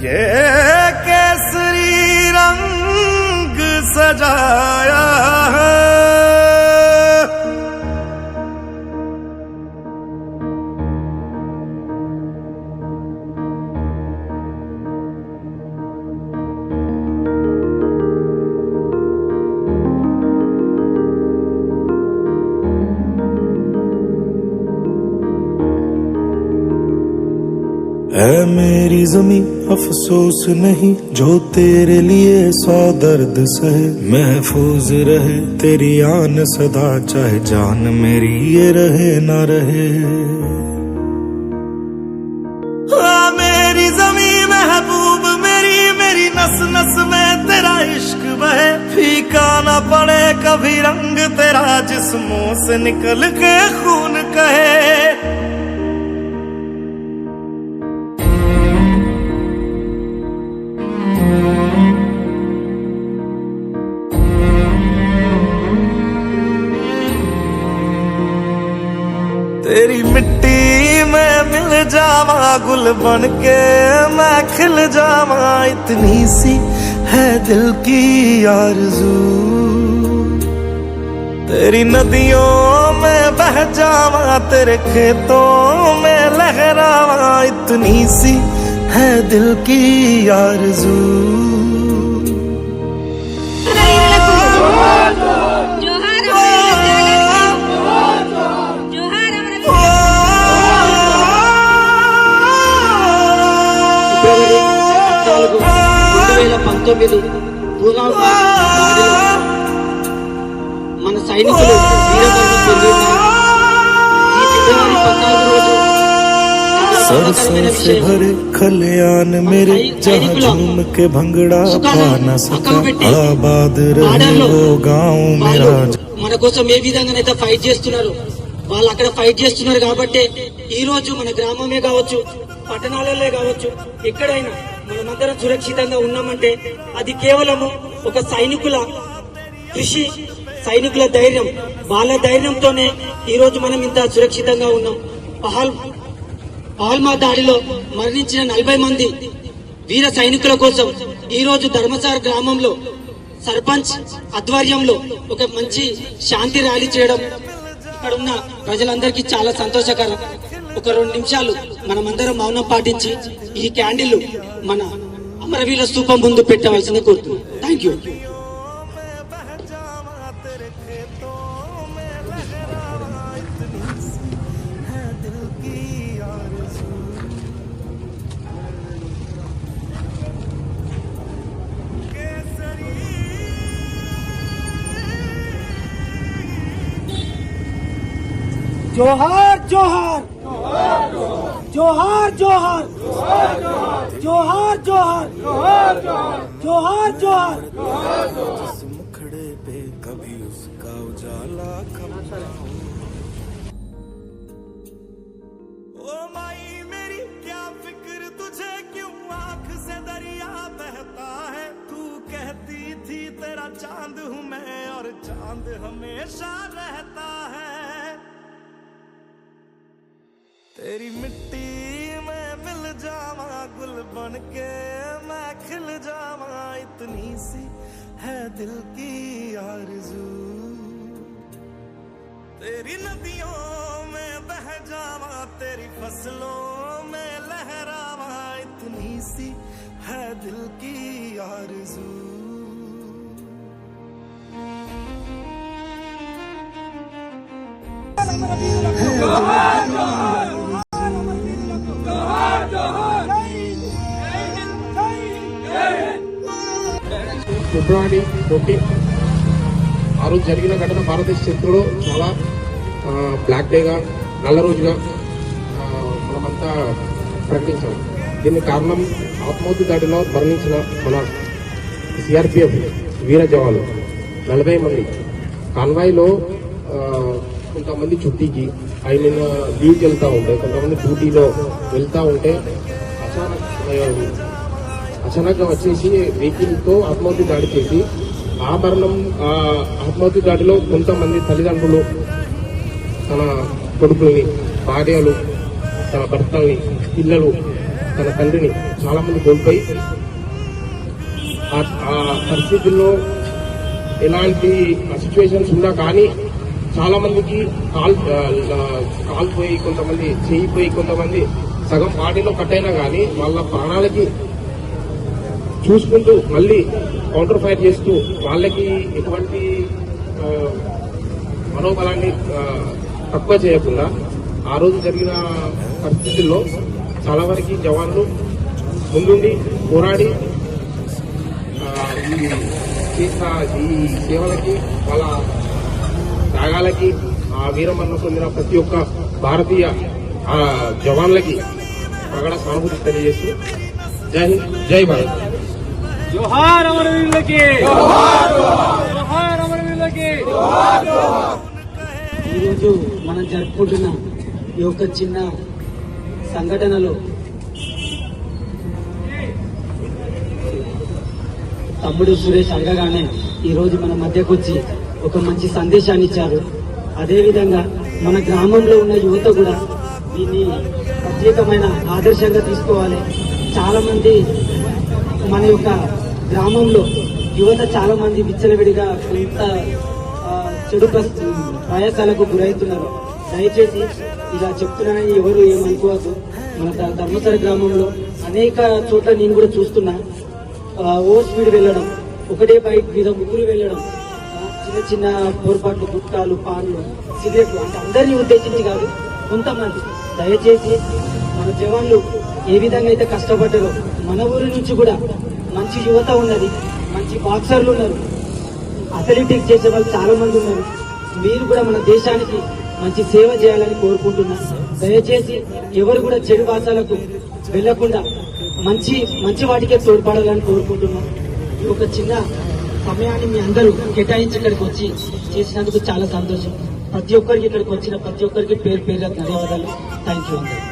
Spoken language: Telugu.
Yeah. اے میری زمین افسوس نہیں جو تیرے لیے سو درد سہے، محفوظ رہے، تیری آن صدا، چاہے جان میری یہ رہے نہ رہے۔ میری زمیں محبوب، میری میری نس نس میں تیرا عشق پھیکا نہ پڑے کبھی رنگ تیرا جسموں سے نکل کے خون کہے۔ جاواں گل بن کے میں کھل جاواں اتنی سی ہے دل کی آرزو تیری ندیوں میں بہ جاواں تیرے کھیتوں میں لہراواں اتنی سی ہے دل کی آرزو పంతొమ్మిది పూర్ణాల దాడిలో మన సైనికులు వీరమరణం పొంది ఉన్నారు. ఈ ఫిబ్రవరి పద్నాలుగు రోజు చాలా सरसों బాధాకరమైన से విషయం. भरे खलियान मेरे जहाँ झूम के भंगड़ा पा न सका आबाद रहे वो गाँव వాళ్ళు मेरा మన కోసం ఏ విధంగానైతే ఫైట్ చేస్తున్నారు వాళ్ళు అక్కడ ఫైట్ చేస్తున్నారు కాబట్టి ఈ రోజు మన గ్రామమే కావచ్చు పట్టణాలలో కావచ్చు ఎక్కడైనా మనమందరం సురక్షితంగా ఉన్నామంటే అది కేవలము ఒక సైనికుల కృషి సైనికుల ధైర్యం వాళ్ళ ధైర్యంతోనే ఈరోజు మనం ఇంత సురక్షితంగా ఉన్నాం. పహల్ పహల్మా దాడిలో మరణించిన నలభై మంది వీర సైనికుల కోసం ఈరోజు ధర్మసార ధర్మసార్ గ్రామంలో సర్పంచ్ ఆధ్వర్యంలో ఒక మంచి శాంతి ర్యాలీ చేయడం ఇక్కడ ఉన్న ప్రజలందరికీ చాలా సంతోషకరం. ఒక రెండు నిమిషాలు మనమందరం మౌనం పాటించి ఈ క్యాండిల్ మన మన వీళ్ళ స్థూపం ముందు పెట్టవలసింది కోరుతున్నాను thank you جوہار جوہار جوہار جوہار جوہار جوہار جوہار جوہار جس مکھڑے پہ کبھی اس کا اجالا کبھی چاند ہوں میں اور چاند ہمیشہ رہتا تیری مٹی میں مل جاواں گل بن کے میں کھل جاواں اتنی سی ہے دل کی آرزو تیری ندیوں میں بہ جاواں تیری فصلوں میں لہراواں اتنی سی ہے دل کی آرزو Oh, February fourteen ఆ రోజు జరిగిన ఘటన భారతదేశ చరిత్రలో చాలా బ్లాక్ డేగా నల్ల రోజుగా మనమంతా ప్రకటించాం. దీనికి కారణం ఆత్మహత్య దాడిలో మరణించిన మన సిఆర్పిఎఫ్ వీర జవాన్లు నలభై మంది. కాన్వాయ్లో కొంతమంది చుట్టీకి ఆయన లీవ్కి వెళ్తూ ఉంటే కొంతమంది డ్యూటీలో వెళ్తూ ఉంటే అచానక్ అచానక్గా వచ్చేసి వెహికల్తో ఆత్మహత్య దాడి చేసి ఆభరణం ఆత్మహత్య దాడిలో కొంతమంది తల్లిదండ్రులు తన కొడుకుల్ని భార్యలు తన భర్తల్ని పిల్లలు తన తండ్రిని చాలామంది కోల్పోయి ఆ- ఆ పరిస్థితుల్లో ఎలాంటి సిచ్యువేషన్స్ ఉన్నా కానీ చాలా మందికి కాల్ కాల్పోయి కొంతమంది చేయిపోయి కొంతమంది సగం పార్టీలో కట్ అయినా కానీ వాళ్ళ ప్రాణాలకి చూసుకుంటూ మళ్ళీ కౌంటర్ ఫైర్ చేస్తూ వాళ్ళకి ఎటువంటి మనోబలాన్ని తక్కువ చేయకుండా ఆ రోజు జరిగిన పరిస్థితుల్లో చాలా వరకు జవాన్లు ముందుండి పోరాడి ఈ చేసిన ఈ సేవలకి వాళ్ళ త్యాగాలకి ఆ వీరమరణ పొందిన ప్రతి ఒక్క భారతీయ జవాన్లకి ప్రగడ సానుభూతి తెలియజేస్తూ జై హింద్ జై భారత్. జోహార్ అమరవీరులకి జోహార్ అమరవీరులకి ఈరోజు మనం జరుపుకుంటున్న ఈ యొక్క చిన్న సంఘటనలో తమ్ముడు సురేష్ అడగగానే ఈరోజు మన మధ్యకు వచ్చి ఒక మంచి సందేశాన్ని ఇచ్చారు. అదేవిధంగా మన గ్రామంలో ఉన్న యువత కూడా దీన్ని ప్రత్యేకమైన ఆదర్శంగా తీసుకోవాలి. చాలామంది మన యొక్క గ్రామంలో యువత చాలామంది విచ్చలవిడిగా కొంత చెడు ప్రయాసాలకు గురవుతున్నారు దయచేసి ఇలా చెప్తున్నానని ఎవరు ఏమనుకోవద్దు. మన ధర్మసర గ్రామంలో అనేక చోట్ల నేను కూడా చూస్తున్నా. ఓ స్పీడ్ వెళ్ళడం ఒకటే బైక్ మీద ముగ్గురు వెళ్ళడం చిన్న చిన్న పొరపాట్లు గుట్టాలు పాన్లు సిగరెట్లు అంటే అందరినీ ఉద్దేశించి కాదు కొంతమంది. దయచేసి మన జవాన్లు ఏ విధంగా అయితే కష్టపడ్డారో మన ఊరి నుంచి కూడా మంచి యువత ఉన్నది మంచి బాక్సర్లు ఉన్నారు. అథ్లెటిక్స్ చేసే వాళ్ళు చాలా మంది ఉన్నారు. మీరు కూడా మన దేశానికి మంచి సేవ చేయాలని కోరుకుంటున్నా. దయచేసి ఎవరు కూడా చెడు భాషలకు వెళ్ళకుండా మంచి మంచి వాటికే తోడ్పడాలని కోరుకుంటున్నా. ఈ ఒక చిన్న సమయాన్ని మీ అందరూ కేటాయించి ఇక్కడికి వచ్చి చేసినందుకు చాలా సంతోషం. ప్రతి ఒక్కరికి ఇక్కడికి వచ్చిన ప్రతి ఒక్కరికి పేరు పేరు ధన్యవాదాలు. థ్యాంక్ యూ అందరూ.